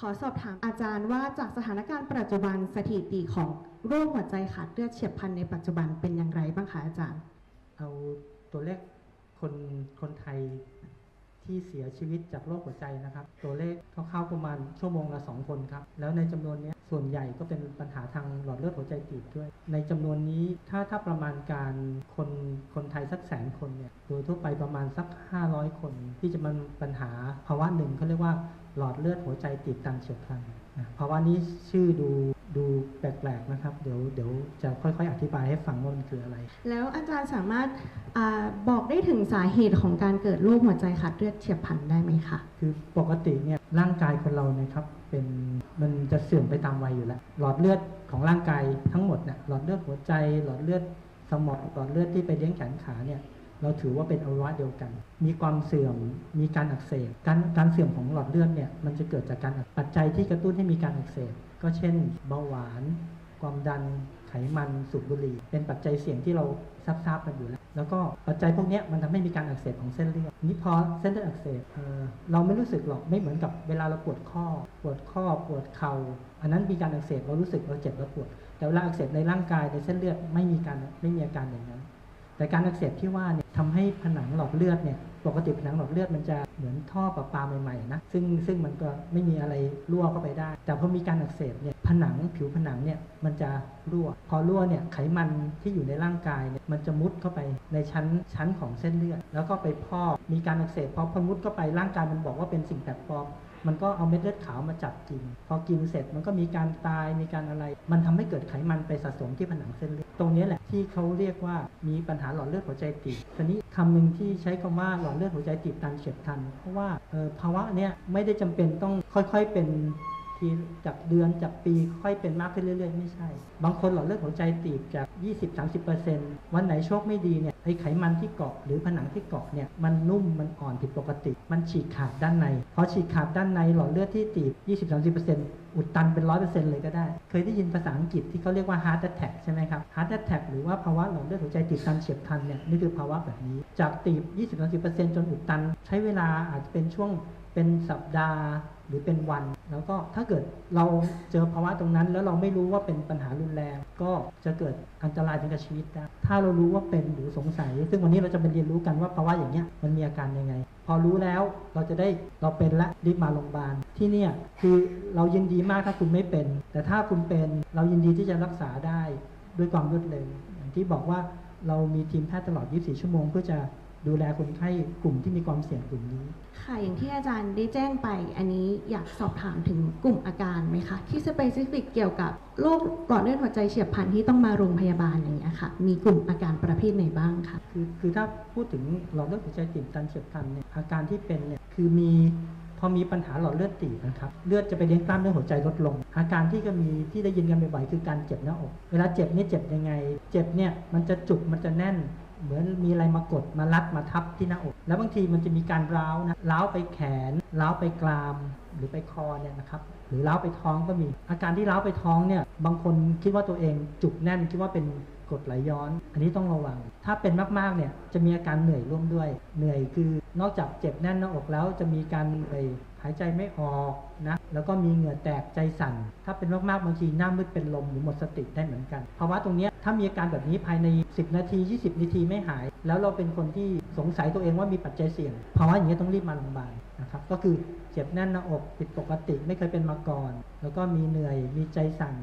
ขอสอบถามอาจารย์ว่าจากสถานการณ์ปัจจุบันสถิติของโรคหัวใจขาดเลือดเฉียบพลันในปัจจุบันเป็นอย่างไรบ้างคะอาจารย์ เอาตัวเลขคนคนไทย ที่เสียชีวิตจากโรคหัวใจนะครับ ตัวเลขคร่าวๆประมาณชั่วโมงละ 2 คนครับ แล้วในจำนวนนี้ส่วนใหญ่ก็เป็นปัญหาทางหลอดเลือดหัวใจตีบด้วย ในจำนวนนี้ถ้าถ้าประมาณการคนคนไทยสักแสนคนเนี่ยโดยทั่วไปประมาณสัก 500 คน ที่จะมันปัญหาภาวะหนึ่งเขาเรียกว่าหลอดเลือดหัวใจตีบตันเฉียบพลันภาวะนี้ชื่อดู ดูแปลกๆนะครับ เดี๋ยวเดี๋ยวจะค่อยๆ อธิบายให้ฟังว่ามันคืออะไร แล้วอาจารย์สามารถอาบอกได้ถึงสาเหตุของการเกิดโรคหัวใจขาดเลือดเฉียบพลันได้ไหมคะคือปกติเนี่ยร่างกายคนเรานะครับเป็นมันจะเสื่อมไปตามวัยอยู่แล้ว หลอดเลือดของร่างกายทั้งหมดเนี่ยหลอดเลือดหัวใจ หลอดเลือดสมองหลอดเลือดที่ไปเลี้ยงแขนขาเนี่ย เราถือว่าเป็นอวัยวะเดียวกัน มีความเสื่อม มีการอักเสบ การการเสื่อมของหลอดเลือดเนี่ย มันจะเกิดจากการปัจจัยที่กระตุ้นให้มีการอักเสบ ก็เช่น เบาหวาน ความดัน ไขมัน สูบบุหรี่ เป็นปัจจัยเสี่ยงที่เราทราบๆกันอยู่แล้ว แล้วก็ปัจจัยพวกนี้มันทำให้มีการอักเสบของเส้นเลือด นี่พอเส้นเลือดอักเสบเเราไม่รู้สึกหรอก ไม่เหมือนกับเวลาเราปวดข้อ ปวดข้อ ปวดเข่า อันนั้นมีการอักเสบ เรารู้สึกเราเจ็บเราปวด แต่เวลาอักเสบในร่างกายในเส้นเลือดไม่มีการไม่มีอาการอย่างนั้น แต่การอักเสบที่ว่าเนี่ยทำให้ผนังหลอดเลือดเนี่ยปกติผนังหลอดเลือดมันจะเหมือนท่อประปาใหม่ๆนะซึ่งซึ่งมันก็ไม่มีอะไรรั่วเข้าไปได้ แต่พอมีการอักเสบเนี่ยผนังผิวผนังเนี่ยมันจะรั่ว พอรั่วเนี่ยไขมันที่อยู่ในร่างกายเนี่ยมันจะมุดเข้าไปในชั้นชั้นของเส้นเลือด แล้วก็ไปพอกมีการอักเสบพอพอมุดเข้าไปร่างกายมันบอกว่าเป็นสิ่งแปลกปลอม มันก็เอาเม็ดเลือดขาวมาจับกิน พอกินเสร็จมันก็มีการตายมีการอะไร มันทำให้เกิดไขมันไปสะสมที่ผนังเส้นเลือดตรงนี้แหละที่เขาเรียกว่ามีปัญหาหลอดเลือดหัวใจตีบทีนี้คำหนึ่งที่ใช้คำว่าหลอดเลือดหัวใจตีบตันเฉียบพลัน เพราะว่าภาวะเนี้ยไม่ได้จำเป็นต้องค่อยๆเป็น ทีจากเดือนจากปีค่อยเป็นมากขึ้นเรื่อยๆ ไม่ใช่ บางคนหลอดเลือดหัวใจตีบจาก 20-30%วันไหนโชคไม่ดีเนี่ยไอไขมันที่เกาะหรือผนังที่เกาะเนี่ยมันนุ่มมันอ่อนผิดปกติ มันฉีกขาดด้านในพอฉีกขาดด้านในหลอดเลือดที่ตีบ 20-30%อุดตันเป็น100%เลยก็ได้ เคยได้ยินภาษาอังกฤษที่เขาเรียกว่า heart attack ใช่ไหมครับ heart attack หรือว่าภาวะหลอดเลือดหัวใจตีบตันเฉียบพลันเนี่ยนี่คือภาวะแบบนี้ จากตีบ 20-30%จนอุดตัน ใช้เวลาอาจจะเป็นช่วงเป็นสัปดาห์ หรือเป็นวัน แล้วก็ถ้าเกิดเราเจอภาวะตรงนั้น แล้วเราไม่รู้ว่าเป็นปัญหารุนแรง ก็จะเกิดอันตรายถึงกับชีวิตได้ถ้าเรารู้ว่าเป็นหรือสงสัย ซึ่งวันนี้เราจะไปเรียนรู้กันว่าภาวะอย่างเงี้ยมันมีอาการยังไง พอรู้แล้วเราจะได้เราเป็นและรีบมาโรงพยาบาลที่เนี่ยคือเรายินดีมากถ้าคุณไม่เป็น แต่ถ้าคุณเป็นเรายินดีที่จะรักษาได้ด้วยความรวดเร็วอย่างที่บอกว่าเรามีทีมแพทย์ตลอด 24 ชั่วโมงเพื่อจะ ดูแลคนไข้กลุ่มที่มีความเสี่ยงกลุ่มนี้ ค่ะอย่างที่อาจารย์ได้แจ้งไปอันนี้อยากสอบถามถึงกลุ่มอาการไหมคะ ที่สเปซิฟิกเกี่ยวกับโรคหลอดเลือดหัวใจเฉียบพลันที่ต้องมาโรงพยาบาลอย่างเงี้ยค่ะ มีกลุ่มอาการประเภทไหนบ้างคะคือคือถ้าพูดถึงหลอดเลือดหัวใจตีบตันเฉียบพลันเนี่ยอาการที่เป็นเนี่ยคือมีพอมีปัญหาหลอดเลือดตีบนะครับเลือดจะไปเลี้ยงกล้ามเนื้อหัวใจลดลง อาการที่ก็มีที่ได้ยินกันบ่อยๆคือการเจ็บหน้าอก เวลาเจ็บเนี่ยเจ็บยังไง เจ็บเนี่ยมันจะจุกมันจะแน่น เหมือนมีอะไรมากดมารัดมาทับที่หน้าอก แล้วบางทีมันจะมีการร้าวนะร้าวไปแขนร้าวไปกราม หรือไปคอเนี่ยนะครับหรือร้าวไปท้องก็มี อาการที่ร้าวไปท้องเนี่ยบางคนคิดว่าตัวเองจุกแน่นคิดว่าเป็นกดไหลย้อน อันนี้ต้องระวัง ถ้าเป็นมากๆเนี่ยจะมีอาการเหนื่อยร่วมด้วย เหนื่อยคือนอกจากเจ็บแน่นหน้าอกแล้วจะมีการเหนื่อยหายใจไม่ออก นะแล้วก็มีเหงื่อแตกใจสั่น ถ้าเป็นมากๆบางทีหน้ามืดเป็นลมหรือหมดสติได้เหมือนกันภาวะตรงนี้ถ้ามีอาการแบบนี้ภายใน 10 นาที 20 นาทีไม่หาย แล้วเราเป็นคนที่สงสัยตัวเองว่ามีปัจจัยเสี่ยงภาวะอย่างนี้ต้องรีบมาโรงพยาบาลนะครับก็คือเจ็บแน่นหน้าอกผิดปกติไม่เคยเป็นมาก่อน แล้วก็มีเหนื่อยมีใจสั่น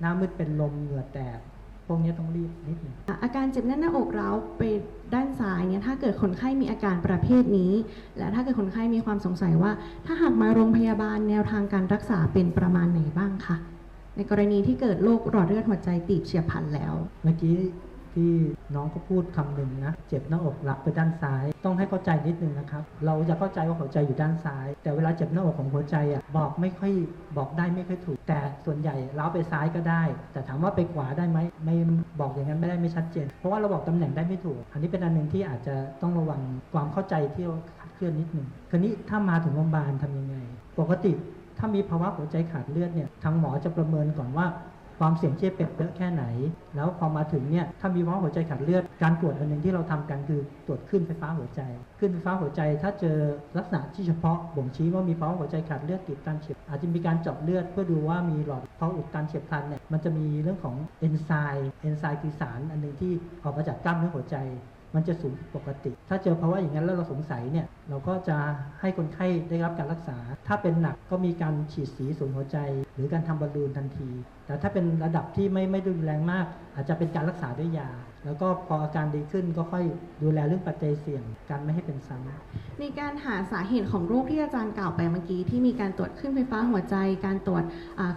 หน้ามืดเป็นลมเหงื่อแตก พวกนี้ต้องรีบนิดหนึ่งอาการเจ็บแน่นหน้าอกร้าวไปด้านซ้ายเนี่ยถ้าเกิดคนไข้มีอาการประเภทนี้ และถ้าเกิดคนไข้มีความสงสัยว่า ถ้าหากมาโรงพยาบาลแนวทางการรักษาเป็นประมาณไหนบ้างคะในกรณีที่เกิดโรคหลอดเลือดหัวใจตีบเฉียบพลันแล้ว เมื่อกี้ที่ น้องก็พูดคำหนึ่งนะ เจ็บหน้าอกหลับไปด้านซ้าย ต้องให้เข้าใจนิดนึงนะครับ เราจะเข้าใจว่าหัวใจอยู่ด้านซ้าย แต่เวลาเจ็บหน้าอกของหัวใจอะบอกไม่ค่อยบอกได้ไม่ค่อยถูก แต่ส่วนใหญ่เล้าไปซ้ายก็ได้ แต่ถามว่าไปขวาได้ไหมไม่บอกอย่างนั้นไม่ได้ไม่ชัดเจน เพราะว่าเราบอกตำแหน่งได้ไม่ถูก อันนี้เป็นอันหนึ่งที่อาจจะต้องระวังความเข้าใจที่คลาดเคลื่อนนิดหนึ่งคราวนี้ถ้ามาถึงโรงพยาบาลทำยังไง ปกติถ้ามีภาวะหัวใจขาดเลือดเนี่ยทางหมอจะประเมินก่อนว่า ความเสี่ยงที่จะเป็นเยอะแค่ไหน แล้วพอมาถึงเนี่ยถ้ามีภาวะหัวใจขาดเลือดการตรวจอันหนึ่งที่เราทำกันคือตรวจขึ้นไฟฟ้าหัวใจ ขึ้นไฟฟ้าหัวใจ ถ้าเจอลักษณะที่เฉพาะบ่งชี้ว่ามีภาวะหัวใจขาดเลือดติดตันเฉียบอาจจะมีการเจาะเลือดเพื่อดูว่ามีหลอดเพราะอุดตันเฉียบพลันเนี่ยมันจะมีเรื่องของเอนไซม์เอนไซม์คือสารอันหนึงที่ออกมาจากกล้ามเนื้อหัวใจ มันจะสูงผิดปกติ ถ้าเจอภาวะอย่างนั้นแล้วเราสงสัยเนี่ยเราก็จะให้คนไข้ได้รับการรักษา ถ้าเป็นหนักก็มีการฉีดสีสูงหัวใจ หรือการทำบอลลูนทันที แต่ถ้าเป็นระดับที่ไม่ไม่รุนแรงมาก อาจจะเป็นการรักษาด้วยยา แล้วก็พออาการดีขึ้นก็ค่อยดูแลเรื่องปัจจัยเสี่ยงการไม่ให้เป็นซ้ำในการหาสาเหตุของโรคที่อาจารย์กล่าวไปเมื่อกี้ที่มีการตรวจขึ้นไฟฟ้าหัวใจ การตรวจ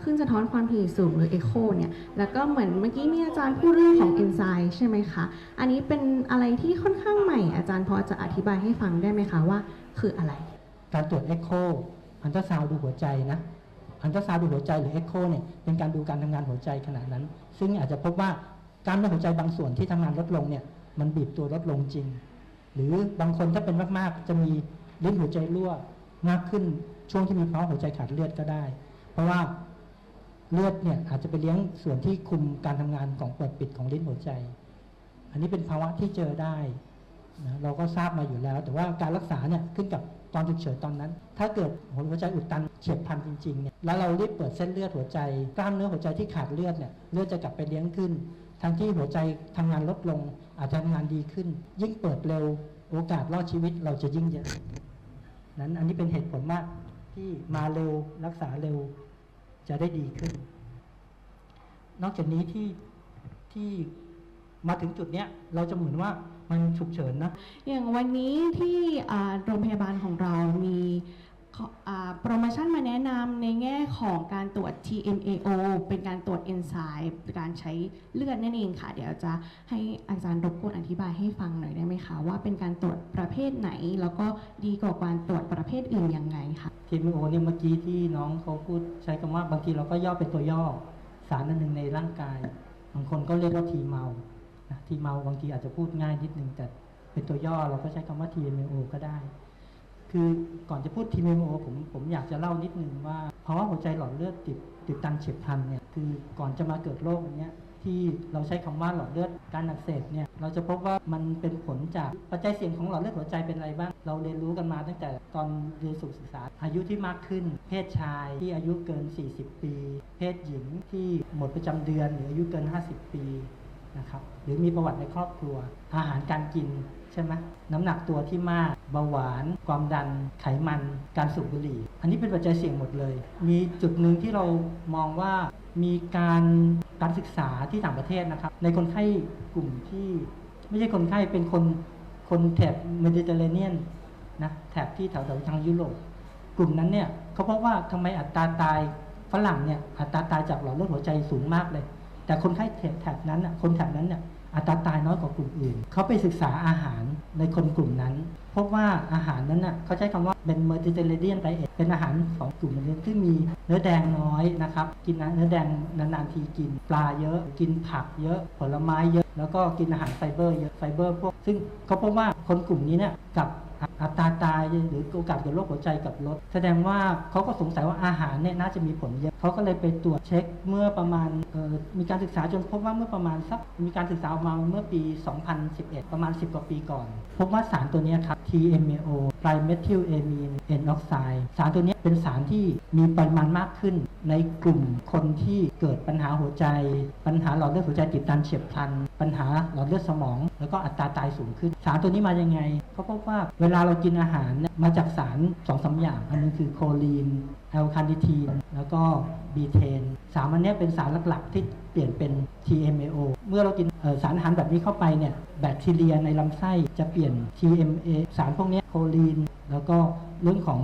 ขึ้นสะท้อนความถี่สูงหรือเอ็โคเนี่ยแล้วก็เหมือนเมื่อกี้มีอาจารย์พูดเรื่องของเอนไซม์ใช่ไหมคะอันนี้เป็นอะไรที่ค่อนข้างใหม่อาจารย์พอจะอธิบายให้ฟังได้ไหมคะว่าคืออะไร การตรวจเอ็กโคอันตราซาวดูหัวใจนะอันตราซาวดูหัวใจหรือเอ็กโคเนี่ยเป็นการดูการทำงานหัวใจขณะนั้น ซึ่งอาจจะพบว่ากล้ามเนื้อหัวใจบางส่วนที่ทำงานลดลงเนี่ยมันบีบตัวลดลงจริง หรือบางคนถ้าเป็นมากๆ จะมีลิ้นหัวใจรั่วมากขึ้นช่วงที่มีภาวะหัวใจขาดเลือดก็ได้ เพราะว่าเลือดเนี่ยอาจจะไปเลี้ยงส่วนที่คุมการทำงานของเปิดปิดของลิ้นหัวใจ อันนี้เป็นภาวะที่เจอได้ นะเราก็ทราบมาอยู่แล้ว แต่ว่าการรักษาเนี่ยขึ้นกับตอนฉุกเฉินตอนนั้น ถ้าเกิดหัวใจอุดตันเฉียบพลันจริงๆเนี่ยแล้วเรารีบเปิดเส้นเลือดหัวใจ กล้ามเนื้อหัวใจที่ขาดเลือดเนี่ยเลือดจะกลับไปเลี้ยงขึ้นทั้งที่หัวใจทำงานลดลง อาจจะทำงานดีขึ้น ยิ่งเปิดเร็วโอกาสรอดชีวิตเราจะยิ่งเยอะนั้นอันนี้เป็นเหตุผลมากที่มาเร็วรักษาเร็วจะได้ดีขึ้น นอกจากนี้ที่ที่มาถึงจุดเนี้ยเราจะเหมือนว่า มันฉุกเฉินนะ อย่างวันนี้ที่อ่าโรงพยาบาลของเรามีขออ่าโปรโมชั่นมาแนะนำในแง่ของการตรวจ TMAO เป็นการตรวจเอนไซม์การใช้เลือดนั่นเองค่ะ เดี๋ยวจะให้อาจารย์รบกวนอธิบายให้ฟังหน่อยได้ไหมคะ ว่าเป็นการตรวจประเภทไหน แล้วก็ดีกว่าการตรวจประเภทอื่นยังไงคะทีมโอเนี่ยเมื่อกี้ที่น้องเขาพูดใช้คำว่าบางทีเราก็ย่อเป็นตัวย่อ สารอันหนึ่งในร่างกาย บางคนก็เรียกว่าทีเมา นะทีเมาบางทีอาจจะพูดง่ายนิดนึงแต่เป็นตัวย่อเราก็ใช้คำว่า TMO ก็ได้ คือก่อนจะพูด TMO ผมผมอยากจะเล่านิดนึงว่าภาวะหัวใจหลอดเลือดติดติดตันเฉียบพลันเนี่ยคือก่อนจะมาเกิดโรคอันเนี้ยที่เราใช้คำว่าหลอดเลือดการอักเสบเนี่ยเราจะพบว่ามันเป็นผลจากปัจจัยเสี่ยงของหลอดเลือดหัวใจเป็นอะไรบ้าง เราเรียนรู้กันมาตั้งแต่ตอนเรียนสุขศึกษา อายุที่มากขึ้น เพศชายที่อายุเกิน 40 ปี เพศหญิงที่หมดประจำเดือนหรืออายุเกิน 50 ปี นะครับหรือมีประวัติในครอบครัว อาหารการกินใช่ไหมน้ำหนักตัวที่มากเบาหวาน ความดัน ไขมัน การสูบบุหรี่ อันนี้เป็นปัจจัยเสี่ยงหมดเลย มีจุดหนึ่งที่เรามองว่ามีการการศึกษาที่ต่างประเทศนะครับ ในคนไข้กลุ่มที่ไม่ใช่คนไข้เป็นคนคนแถบเมดิเตอร์เรเนียนนะแถบที่แถวๆทางยุโรปกลุ่มนั้นเนี่ยเขาพบว่าทำไมอัตราตายฝรั่งเนี่ยอัตราตายจากหลอดเลือดหัวใจสูงมากเลย แต่คนไข้แถบนั้นน่ะคนแถบนั้นเนี่ยอัตราตายน้อยกว่ากลุ่มอื่น เขาไปศึกษาอาหารในคนกลุ่มนั้น พบว่าอาหารนั้นน่ะเขาใช้คำว่าเป็นเมดิเตอร์เรเนียนไดเอทเป็นอาหารของกลุ่มนี้ที่มีเนื้อแดงน้อยนะครับ กินเนื้อแดงนานๆทีกิน ปลาเยอะ กินผักเยอะ ผลไม้เยอะ แล้วก็กินอาหารไฟเบอร์เยอะ ไฟเบอร์พวก ซึ่งเขาพบว่าคนกลุ่มนี้เนี่ยกับ อัตราตายหรือโอกาสเกิดโรคหัวใจกับลดแสดงว่าเขาก็สงสัยว่าอาหารเนี่ยน่าจะมีผลเยอะเขาก็เลยไปตรวจเช็คเมื่อประมาณมีการศึกษาจนพบว่าเมื่อประมาณสักมีการศึกษาออกมาเมื่อปี 2011 ประมาณ 10 กว่าปีก่อน พบว่าสารตัวนี้ครับ TMAO trimethylamine N oxide สารตัวนี้เป็นสารที่มีปริมาณมากขึ้น ในกลุ่มคนที่เกิดปัญหาหัวใจ ปัญหาหลอดเลือดหัวใจติดตันเฉียบพลัน ปัญหาหลอดเลือดสมอง แล้วก็อัตราตายสูงขึ้น สารตัวนี้มายังไงเขาพบว่าเวลาเรากินอาหารเนี่ยมาจากสารสองสาอย่าง อันนึงคือโคลีนแอลคานิทีนแล้วก็บีเทนสารอันนี้เป็นสารหลักๆที่เปลี่ยนเป็น TMAO เมื่อเรากินสารอาหารแบบนี้เข้าไปเนี่ยแบคทีเรียในลำไส้จะเปลี่ยน TMA สารพวกนี้โคลีน แล้วก็เรื่องของ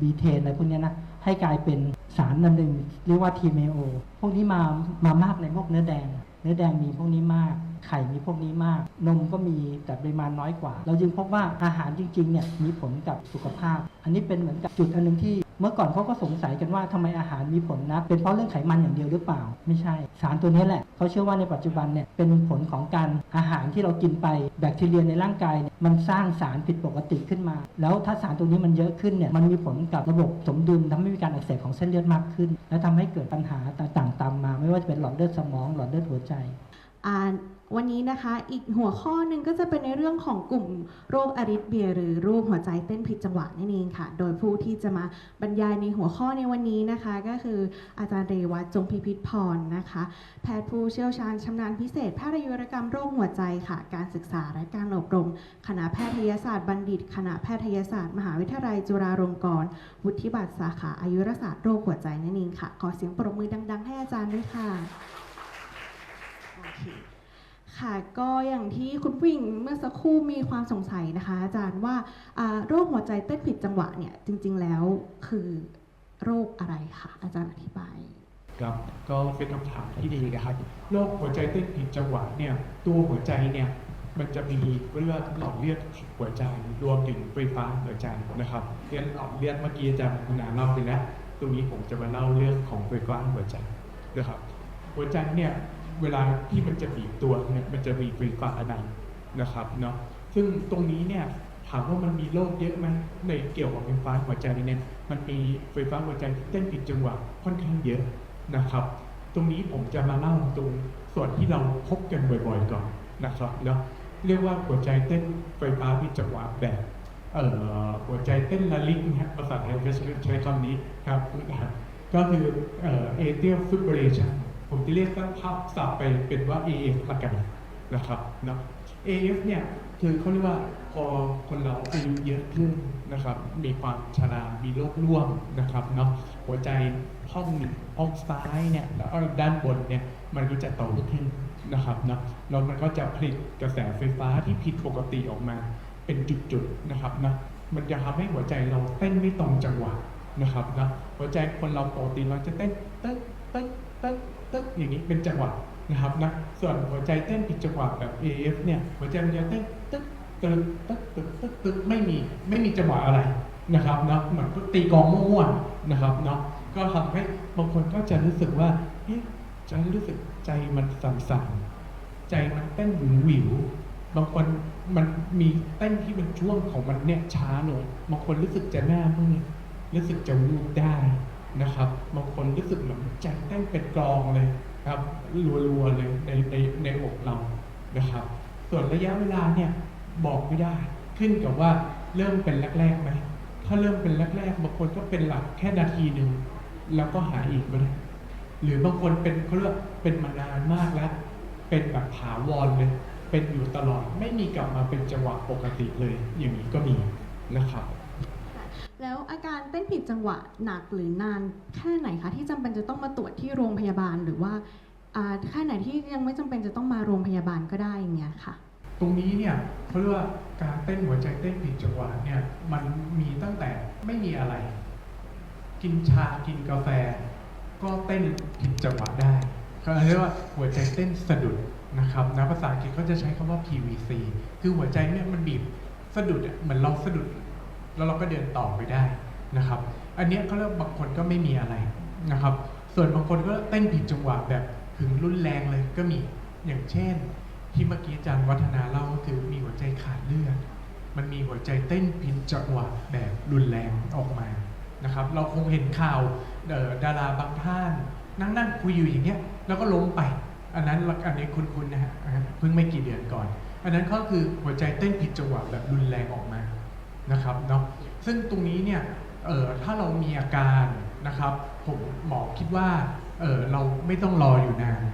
บีเทนอะไรพวกนี้นะ ให้กลายเป็นสารนันหนึ่งเรียกว่า TMAO พวกนี้มามามากในพวกเนื้อแดง เนื้อแดงมีพวกนี้มาก ไข่มีพวกนี้มาก นมก็มีแต่ปริมาณน้อยกว่า เราจึงพบว่าอาหารจริงๆเนี่ยมีผลกับสุขภาพ อันนี้เป็นเหมือนกับจุดอันหนึงที่ เมื่อก่อนเขาก็สงสัยกันว่าทำไมอาหารมีผลนะเป็นเพราะเรื่องไขมันอย่างเดียวหรือเปล่า ไม่ใช่ สารตัวนี้แหละเขาเชื่อว่าในปัจจุบันเนี่ยเป็นผลของการอาหารที่เรากินไปแบคทีเรียในร่างกายเนี่ยมันสร้างสารผิดปกติขึ้นมา แล้วถ้าสารตัวนี้มันเยอะขึ้นเนี่ยมันมีผลกับระบบสมดุลทำให้มีการอักเสบของเส้นเลือดมากขึ้น และทำให้เกิดปัญหาต่างๆตามมา ไม่ว่าจะเป็นหลอดเลือดสมองหลอดเลือดหัวใจ วันนี้นะคะอีกหัวข้อหนึ่งก็จะเป็นในเรื่องของกลุ่มโรคอาริทเบียหรือโรคหัวใจเต้นผิดจังหวะนั่นเองค่ะ โดยผู้ที่จะมาบรรยายในหัวข้อในวันนี้นะคะ ก็คืออาจารย์เรวัตจงพิพิธพรนะคะ แพทย์ผู้เชี่ยวชาญชำนาญพิเศษแพทย์อายุรกรรมโรคหัวใจค่ะ การศึกษาและการอบรม คณะแพทยศาสตร์บัณฑิต คณะแพทยศาสตร์มหาวิทยาลัยจุฬาลงกรณ์วุฒิบัตรสาขาอายุรศาสตร์โรคหัวใจนั่นเองค่ะ ขอเสียงปรบมือดัง ๆ ให้อาจารย์ด้วยค่ะโอเค่ะก็อย่างที่คุณผู้หญิงเมื่อสักครู่มีความสงสัยนะคะ อาจารย์ว่าอ่าโรคหัวใจเต้นผิดจังหวะเนี่ยจริง ๆ แล้วคือโรคอะไรคะอาจารย์อธิบายครับก็เป็นคำถามที่ดีนะครับโรคหัวใจเต้นผิดจังหวะเนี่ยตัวหัวใจเนี่ยมันจะมีเลือดหลอดเลือดหัวใจรวมถึงไฟฟ้าหัวใจนะครับเรื่องหลอดเลือดเมื่อกี้อาจารย์คุณาเล่าไปแล้วตรงนี้ผมจะมาเล่าเรื่องของไฟฟ้าหัวใจนะครับหัวใจเนี่ย เวลาที่มันจะบีบตัวเนี่ยมันจะมีไฟฟ้าในนะครับเนาะซึ่งตรงนี้เนี่ยถามว่ามันมีโรคเยอะไหมในเกี่ยวกับไฟฟ้าหัวใจเนี่ยมันมีไฟฟ้าหัวใจที่เต้นผิดจังหวะค่อนข้างเยอะนะครับ ตรงนี้ผมจะมาเล่าตรงส่วนที่เราพบกันบ่อยๆก่อนนะครับเนาะเรียกว่าหัวใจเต้นไฟฟ้าผิดจังหวะแบบเอ่อหัวใจเต้นละลิกนะฮะภาษาไทยก็ใช้คำนี้ครับก็คือเอ่อ atrial fibrillation ผมจะเรียกสั้นภาพสับไปเป็นว่า AF ละกันนะครับนะ AF เนี่ยคือเขาเรียกว่าพอคนเราอายุเยอะขึ้นนะครับ มีความชรามีโรคร่วมนะครับเนาะหัวใจห้องห้องซ้ายเนี่ยแล้วก็ด้านบนเนี่ยมันก็จะโตขึ้นนะครับเนาะแล้วมันก็จะผลิตกระแสไฟฟ้าที่ผิดปกติออกมา เป็นจุดๆนะครับนะมันจะทำให้หัวใจเราเต้นไม่ตรงจังหวะนะครับนะหัวใจคนเราปกติเราจะเต้นเตึ๊กตึ๊กตึ๊ก ตึ๊กอย่างนี้เป็นจังหวะนะครับนะส่วนหัวใจเต้นผิดจังหวะแบบ AF เนี่ยหัวใจมันจะเต้นตึ๊กตึ๊กตึ๊กตึ๊กตึ๊กตึ๊กไม่มีไม่มีจังหวะอะไรนะครับเนาะเหมือนตีกองมั่วๆนะครับเนาะก็ทำให้บางคนก็จะรู้สึกว่าเอ๊ะจะรู้สึกใจมันสั่นๆใจมันเต้นหวิวหวิวบางคนมันมีเต้นที่เป็นช่วงของมันเนี่ยช้าหน่อยบางคนรู้สึกจะหน้ามืดรู้สึกจะวูบได้ นะครับ บางคนรู้สึกเหมือนใจเต้นเป็นกลองเลยครับรัวๆเลยในในในอกเรานะครับ ส่วนระยะเวลาเนี่ยบอกไม่ได้ ขึ้นกับว่าเริ่มเป็นแรกๆไหมถ้าเริ่มเป็นแรกๆบางคนก็เป็นหลักแค่นาทีหนึ่งแล้วก็หายอีกก็ได้หรือบางคนเป็นเขาเรียกเป็นมานานมากแล้ว เป็นแบบถาวรเลยเป็นอยู่ตลอดไม่มีกลับมาเป็นจังหวะปกติเลยอย่างนี้ก็มีนะครับ แล้วอาการเต้นผิดจังหวะหนักหรือนานแค่ไหนคะที่จำเป็นจะต้องมาตรวจที่โรงพยาบาลหรือว่าอ่าแค่ไหนที่ยังไม่จำเป็นจะต้องมาโรงพยาบาลก็ได้อย่างเงี้ยค่ะ ตรงนี้เนี่ยเขาเรียกว่าการเต้นหัวใจเต้นผิดจังหวะเนี่ยมันมีตั้งแต่ไม่มีอะไร กินชากินกาแฟ ก็เต้นผิดจังหวะได้เขาเรียกว่าหัวใจเต้นสะดุดนะครับนะภาษาอังกฤษเขาจะใช้คำว่า PVC คือหัวใจเนี่ยมันบีบสะดุดอะเหมือนเราสะดุด แล้วเราก็เดินต่อไปได้นะครับ อันนี้เขาเรียกบางคนก็ไม่มีอะไรนะครับ ส่วนบางคนก็เต้นผิดจังหวะแบบถึงรุนแรงเลยก็มีอย่างเช่น ที่เมื่อกี้อาจารย์วัฒนาเล่าก็คือมีหัวใจขาดเลือดมันมีหัวใจเต้นผิดจังหวะแบบรุนแรงออกมานะครับ เราคงเห็นข่าวดาราบางท่าน นั่งนั่งคุยอยู่อย่างเงี้ยแล้วก็ล้มไป อันนั้นอันนี้คุณๆนะฮะเพิ่งไม่กี่เดือนก่อน อันนั้นก็คือหัวใจเต้นผิดจังหวะแบบรุนแรงออกมา นะครับเนาะซึ่งตรงนี้เนี่ยเออถ้าเรามีอาการนะครับผมหมอคิดว่าเออเราไม่ต้องรออยู่นาน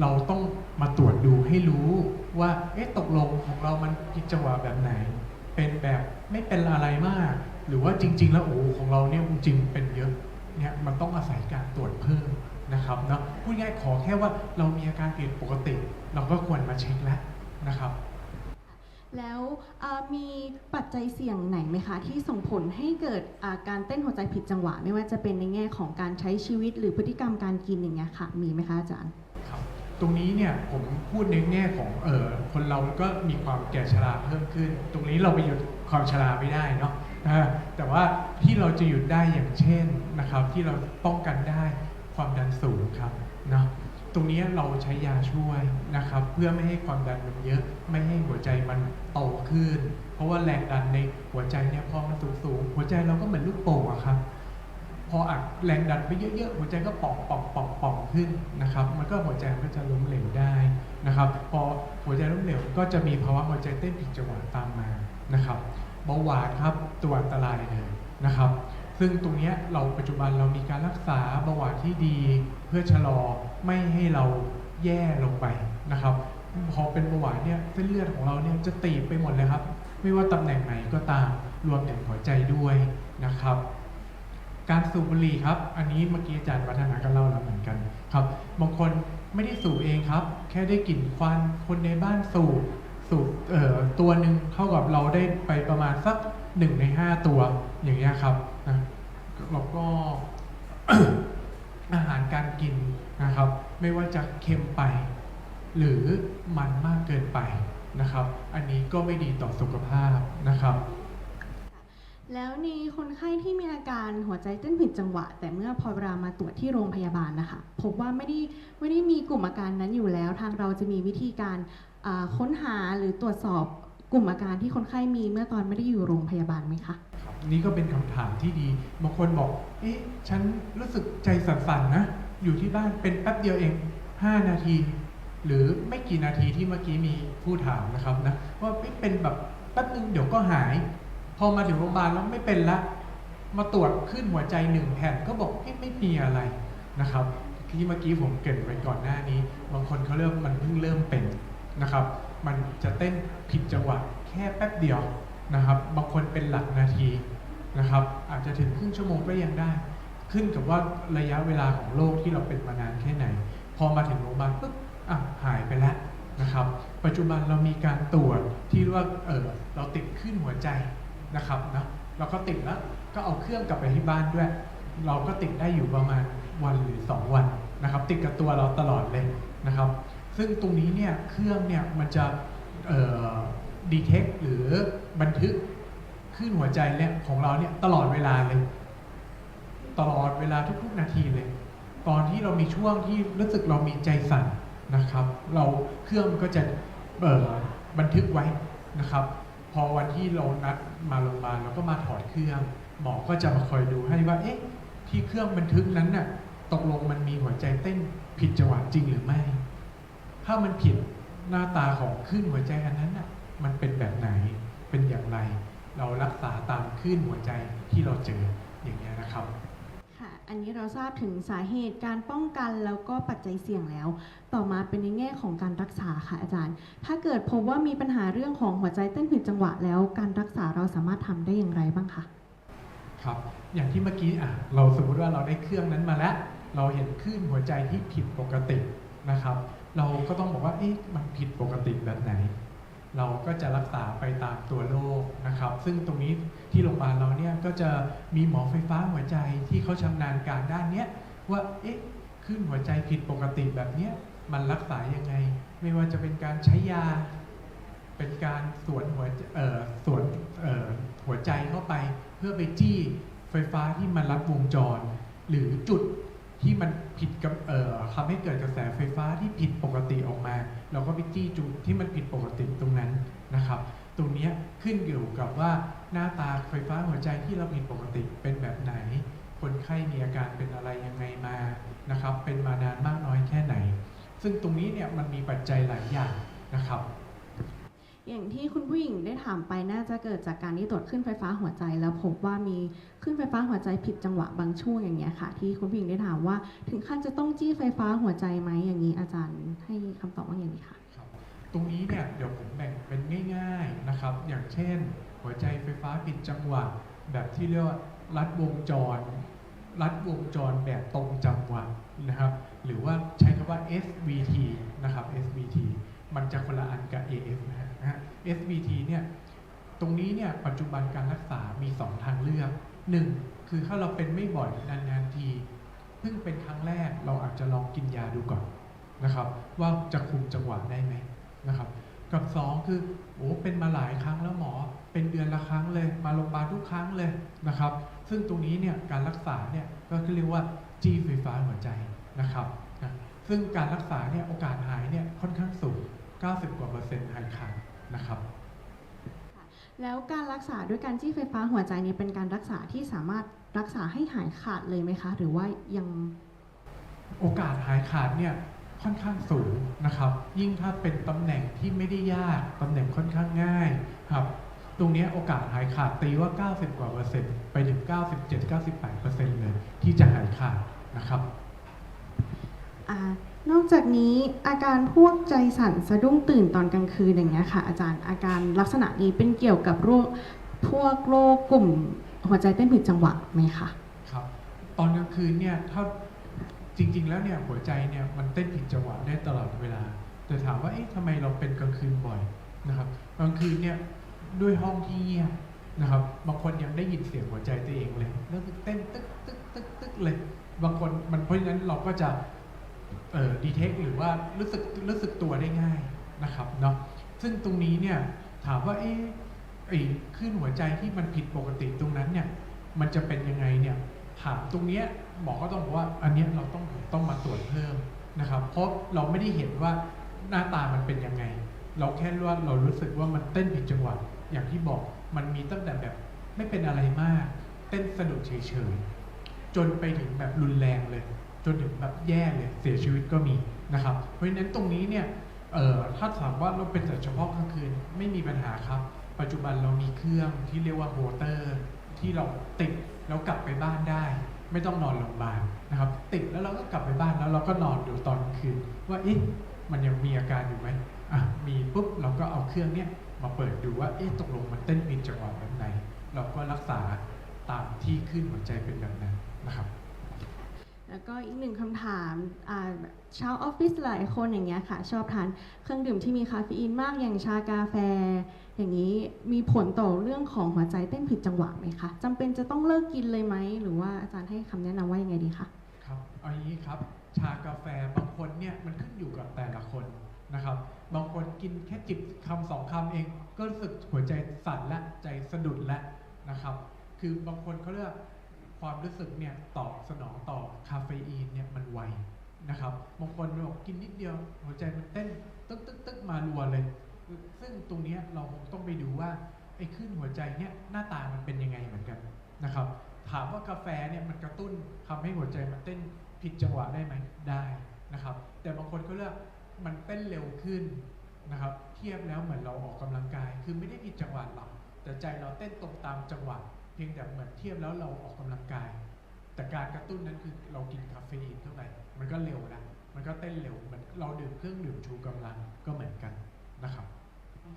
เราต้องมาตรวจดูให้รู้ว่าเอ๊ะตกลงของเรามันผิดจังหวะแบบไหน เป็นแบบไม่เป็นอะไรมาก หรือว่าจริง ๆ แล้วโอ้ของเราเนี่ยจริงเป็นเยอะเนี่ยมันต้องอาศัยการตรวจเพิ่มนะครับเนาะพูดง่ายๆขอแค่ว่าเรามีอาการผิดปกติ เราก็ควรมาเช็คแล้วนะครับ แล้วมีปัจจัยเสี่ยงไหนไหมคะ ที่ส่งผลให้เกิดาการเต้นหัวใจผิดจังหวะ ไม่ว่าจะเป็นในแง่ของการใช้ชีวิตหรือพฤติกรรมการกินอย่างเงี้ยค่ะมีไหมคะอาจารย์ครับตรงนี้เนี่ยผมพูดในแง่ของเออคนเราก็มีความแก่ชราเพิ่มขึ้น ตรงนี้เราไปหยุดความชราไม่ได้เนาะแต่ว่าที่เราจะหยุดได้อย่างเช่นนะครับที่เราป้องกันได้ความดันสูงครับเนาะ ตรงนี้เราใช้ยาช่วยนะครับ เพื่อไม่ให้ความดันมันเยอะ ไม่ให้หัวใจมันโตขึ้น เพราะว่าแรงดันในหัวใจเนี่ยพอมันสูงสูงหัวใจเราก็เหมือนลูกโป่งอะครับ พออัดแรงดันไปเยอะๆหัวใจก็ป่องป่องป่องป่องขึ้นนะครับ มันก็หัวใจมันก็จะล้มเหลวได้นะครับ พอหัวใจล้มเหลวก็จะมีภาวะหัวใจเต้นผิดจังหวะตามมานะครับเบาหวานครับตัวอันตรายเลยนะครับ ซึ่งตรงนี้เราปัจจุบันเรามีการรักษาเบาหวานที่ดี เพื่อชะลอไม่ให้เราแย่ลงไปนะครับ พอเป็นเบาหวานเนี่ยเส้นเลือดของเราเนี่ยจะตีบไปหมดเลยครับ ไม่ว่าตำแหน่งไหนก็ตามรวมถึงหัวใจด้วยนะครับ การสูบบุหรี่ครับ อันนี้เมื่อกี้อาจารย์วัฒนาก็เล่าแล้วเหมือนกันครับบางคนไม่ได้สูบเองครับ แค่ได้กลิ่นควันคนในบ้านสูบสูบเอ่อตัวหนึ่งเท่ากับเราได้ไปประมาณสักหนึ่งในห้าตัวอย่างเงี้ยครับนะ แล้วก็ อาหารการกินนะครับ ไม่ว่าจะเค็มไป หรือมันมากเกินไปนะครับ อันนี้ก็ไม่ดีต่อสุขภาพนะครับ แล้วในคนไข้ที่มีอาการหัวใจเต้นผิดจังหวะ แต่เมื่อพอเวลามาตรวจที่โรงพยาบาลนะคะพบว่าไม่ได้ไม่ได้มีกลุ่มอาการนั้นอยู่แล้ว ทางเราจะมีวิธีการค้นหาหรือตรวจสอบกลุ่มอาการที่คนไข้มีเมื่อตอนไม่ได้อยู่โรงพยาบาลไหมคะ นี่ก็เป็นคำถามที่ดี บางคนบอก เอ๊ะ ฉันรู้สึกใจสั่นๆนะ อยู่ที่บ้านเป็นแป๊บเดียวเอง 5 นาที หรือไม่กี่นาทีที่เมื่อกี้มีผู้ถามนะครับนะ ว่าเป็นแบบแป๊บนึงเดี๋ยวก็หาย พอมาถึงโรงพยาบาลแล้วไม่เป็นละ มาตรวจขึ้นหัวใจหนึ่งแผ่นก็บอกเอ๊ะไม่มีอะไรนะครับ ที่เมื่อกี้ผมเกรินไว้ก่อนหน้านี้ บางคนเขาเริ่มมันเพิ่งเริ่มเป็นนะครับ มันจะเต้นผิดจังหวะแค่แป๊บเดียวนะครับ บางคนเป็นหลักนาที นะครับ อาจจะถึงครึ่งชั่วโมงก็ยังได้ ขึ้นกับว่าระยะเวลาของโรคที่เราเป็นมานานแค่ไหน พอมาถึงโรงพยาบาลปุ๊บอะหายไปแล้วนะครับ ปัจจุบันเรามีการตรวจที่ว่าเออเราติดขึ้นหัวใจนะครับนะเราก็ติดแล้วก็เอาเครื่องกลับไปที่บ้านด้วย เราก็ติดได้อยู่ประมาณวันหรือ 2 วันนะครับ ติดกับตัวเราตลอดเลยนะครับ ซึ่งตรงนี้เนี่ยเครื่องเนี่ยมันจะดีเทคหรือบันทึก ขึ้นหัวใจเนี่ยของเราเนี่ยตลอดเวลาเลย ตลอดเวลาทุกๆนาทีเลย ตอนที่เรามีช่วงที่รู้สึกเรามีใจสั่นนะครับ เราเครื่องมันก็จะเอ่อบันทึกไว้นะครับ พอวันที่เรานัดมาโรงพยาบาลเราก็มาถอดเครื่อง หมอก็จะมาคอยดูให้ว่าเอ๊ะที่เครื่องบันทึกนั้นน่ะตกลงมันมีหัวใจเต้นผิดจังหวะจริงหรือไม่ ถ้ามันผิดหน้าตาของคลื่นหัวใจอันนั้นน่ะมันเป็นแบบไหนเป็นอย่างไร เรารักษาตามคลื่นหัวใจที่เราเจออย่างนี้ยนะครับค่ะอันนี้เราทราบถึงสาเหตุการป้องกันแล้วก็ปัจจัยเสี่ยงแล้ว ต่อมาเป็นในแง่ของการรักษาค่ะอาจารย์ ถ้าเกิดพบว่ามีปัญหาเรื่องของหัวใจเต้นผิดจังหวะแล้วการรักษาเราสามารถทำได้อย่างไรบ้างคะครับอย่างที่เมื่อกี้อะเราสมมุติว่าเราได้เครื่องนั้นมาแล้ว เราเห็นคลื่นหัวใจที่ผิดปกตินะครับ เราก็ต้องบอกว่าเอ๊ะมันผิดปกติแบบไหน เราก็จะรักษาไปตามตัวโรคนะครับ ซึ่งตรงนี้ที่โรงพยาบาลเราเนี่ยก็จะมีหมอไฟฟ้าหัวใจที่เขาชำนาญการด้านเนี้ยว่าเอ๊ะคลื่นหัวใจผิดปกติแบบเนี้ยมันรักษายังไง ไม่ว่าจะเป็นการใช้ยา เป็นการสวนหัวเอ่อสวนเอ่อหัวใจเข้าไป เพื่อไปจี้ไฟฟ้าที่มันรับวงจร หรือจุด ที่มันผิดกับเอ่อทำให้เกิดกระแสไฟฟ้าที่ผิดปกติออกมา เราก็ไปจี้จุดที่มันผิดปกติตรงนั้นนะครับ ตรงนี้ขึ้นอยู่กับว่าหน้าตาไฟฟ้าหัวใจที่เราผิดปกติเป็นแบบไหน คนไข้มีอาการเป็นอะไรยังไงมานะครับ เป็นมานานมากน้อยแค่ไหน ซึ่งตรงนี้เนี่ยมันมีปัจจัยหลายอย่างนะครับ อย่างที่คุณผู้หญิงได้ถามไปน่าจะเกิดจากการที่ตรวจขึ้นไฟฟ้าหัวใจ แล้วพบว่ามีขึ้นไฟฟ้าหัวใจผิดจังหวะบางช่วงอย่างเงี้ยค่ะ ที่คุณผู้หญิงได้ถามว่า ถึงขั้นจะต้องจี้ไฟฟ้าหัวใจไหมอย่างนี้อาจารย์ให้คำตอบว่าอย่างนี้ค่ะครับตรงนี้เนี่ยเดี๋ยวผมแบ่งเป็นง่าย ๆนะครับ อย่างเช่น หัวใจไฟฟ้าผิดจังหวะ แบบที่เรียกว่ารัดวงจร รัดวงจรแบบตรงจังหวะนะครับ หรือว่าใช้คำว่า SVT นะครับ SVT มันจะคนละอันกับ AF นะฮะนะฮะ SVT เนี่ยตรงนี้เนี่ยปัจจุบันการรักษามี 2 ทางเลือก 1 คือถ้าเราเป็นไม่บ่อยนานๆทีเพิ่งเป็นครั้งแรกเราอาจจะลองกินยาดูก่อนนะครับว่าจะคุมจังหวะได้ไหมนะครับกับ 2 คือโอ้เป็นมาหลายครั้งแล้วหมอ เป็นเดือนละครั้งเลยมาโรงพยาบาลทุกครั้งเลยนะครับ ซึ่งตรงนี้เนี่ยการรักษาเนี่ยก็คือเรียกว่าจี้ไฟฟ้าหัวใจนะครับนะซึ่งการรักษาเนี่ยโอกาสหายเนี่ยค่อนข้างสูง 90 กว่าเปอร์เซ็นต์หายขาด นะครับ แล้วการรักษาด้วยการจี้ไฟฟ้าหัวใจเนี่ยเป็นการรักษาที่สามารถรักษาให้หายขาดเลยไหมคะ หรือว่ายังโอกาสหายขาดเนี่ยค่อนข้างสูงนะครับ ยิ่งถ้าเป็นตำแหน่งที่ไม่ได้ยากตำแหน่งค่อนข้างง่ายครับ ตรงเนี้ยโอกาสหายขาดตีว่า 90 กว่าเปอร์เซ็นต์ไปถึง 97 98เปอร์เซ็นต์เลยที่จะหายขาดนะครับอา นอกจากนี้อาการพวกใจสั่นสะดุ้งตื่นตอนกลางคืนอย่างเงี้ยค่ะ อาจารย์อาการลักษณะนี้เป็นเกี่ยวกับโรคพวกโรคกลุ่มหัวใจเต้นผิดจังหวะไหมคะครับ ตอนกลางคืนเนี่ยถ้าจริง ๆ แล้วเนี่ยหัวใจเนี่ยมันเต้นผิดจังหวะได้ตลอดเวลา แต่ถามว่าเอ๊ะทำไมเราเป็นกลางคืนบ่อยนะครับกลางคืนเนี่ยด้วยห้องที่เงียบนะครับบางคนยังได้ยินเสียงหัวใจตัวเองเลยแล้วเต้นตึกตึกตึกตึกเลย บางคนมันเพราะฉะนั้นเราก็จะ เอ่อดีเทคหรือว่ารู้สึกรู้สึกตัวได้ง่ายนะครับเนาะซึ่งตรงนี้เนี่ยถามว่าเอ๊ะไอ้คลื่นหัวใจที่มันผิดปกติตรงนั้นเนี่ยมันจะเป็นยังไงเนี่ยถามตรงเนี้ยหมอก็ต้องบอกว่าอันเนี้ยเราต้องต้องมาตรวจเพิ่มนะครับ เพราะเราไม่ได้เห็นว่าหน้าตามันเป็นยังไง เราแค่ว่าเรารู้สึกว่ามันเต้นผิดจังหวะอย่างที่บอกมันมีตั้งแต่แบบไม่เป็นอะไรมาก เต้นสนุกเฉยๆจนไปถึงแบบรุนแรงเลย จนถึงแบบแย่เลยเสียชีวิตก็มีนะครับ เพราะฉะนั้นตรงนี้เนี่ยถ้าถามว่าเราเป็นแต่เฉพาะกลางคืนไม่มีปัญหาครับ ปัจจุบันเรามีเครื่องที่เรียกว่าโฮเตอร์ ที่เราติดแล้วกลับไปบ้านได้ ไม่ต้องนอนโรงพยาบาลนะครับ ติดแล้วเราก็กลับไปบ้านแล้วเราก็นอนดูตอนกลางคืน ว่าเอ๊ะมันยังมีอาการอยู่ไหมอะมีปุ๊บเราก็เอาเครื่องเนี้ยมาเปิดดูว่าเอ๊ะตกลงมันเต้นผิดจังหวะแบบไหน เราก็รักษาตามที่ขึ้นหัวใจเป็นแบบนั้นนะครับ แล้วก็อีกหนึ่งคำถามาชาวออฟฟิศหลายคนอย่างเงี้ยค่ะ ชอบทานเครื่องดื่มที่มีคาเฟอีนมากอย่างชากาแฟ อย่างนี้มีผลต่อเรื่องของหัวใจเต้นผิดจังหวะไหมคะจำเป็นจะต้องเลิกกินเลยไหม หรือว่าอาจารย์ให้คำแนะนำว่ายังไงดีคะครับเอาอย่างนี้ครับชากาแฟบางคนเนี่ยมันขึ้นอยู่กับแต่ละคนนะครับบางคนกินแค่จิบคำสองคำเองก็รู้สึกหัวใจสั่นและใจสะดุดและนะครับ คือบางคนเขาเรียก ความรู้สึกเนี่ยตอบสนองต่อคาเฟอีนเนี่ยมันไวนะครับบางคนบอกกินนิดเดียว หัวใจมันเต้นตึ๊กตึ๊กตึ๊กมารัวเลย ซึ่งตรงนี้เราคงต้องไปดูว่าไอ้ขึ้นหัวใจเนี่ยหน้าตามันเป็นยังไงเหมือนกันนะครับ ถามว่ากาแฟเนี่ยมันกระตุ้นทำให้หัวใจมันเต้นผิดจังหวะได้ไหมได้นะครับ แต่บางคนก็เลือกมันเต้นเร็วขึ้นนะครับ เทียบแล้วเหมือนเราออกกำลังกาย คือไม่ได้ผิดจังหวะหรอกแต่ใจเราเต้นตรงตามจังหวะ เพียงแต่เหมือนเทียบแล้วเราออกกำลังกาย แต่การกระตุ้นนั้นคือเรากินคาเฟอีนเท่าไหร่มันก็เร็วนะมันก็เต้นเร็วเหมือนเราดื่มเครื่องดื่มชูกำลังก็เหมือนกันนะครับ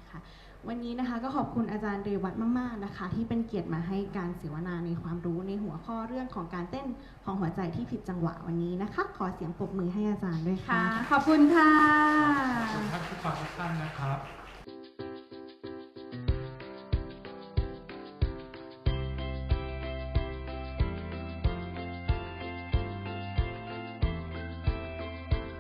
ค่ะวันนี้นะคะก็ขอบคุณอาจารย์เรวัตมาก ๆนะคะ ที่เป็นเกียรติมาให้การเสวนาในความรู้ในหัวข้อเรื่องของการเต้นของหัวใจที่ผิดจังหวะวันนี้นะคะ ขอเสียงปรบมือให้อาจารย์ด้วยค่ะค่ะขอบคุณค่ะขอบคุณท่านผู้ฟังทุกท่านนะครับ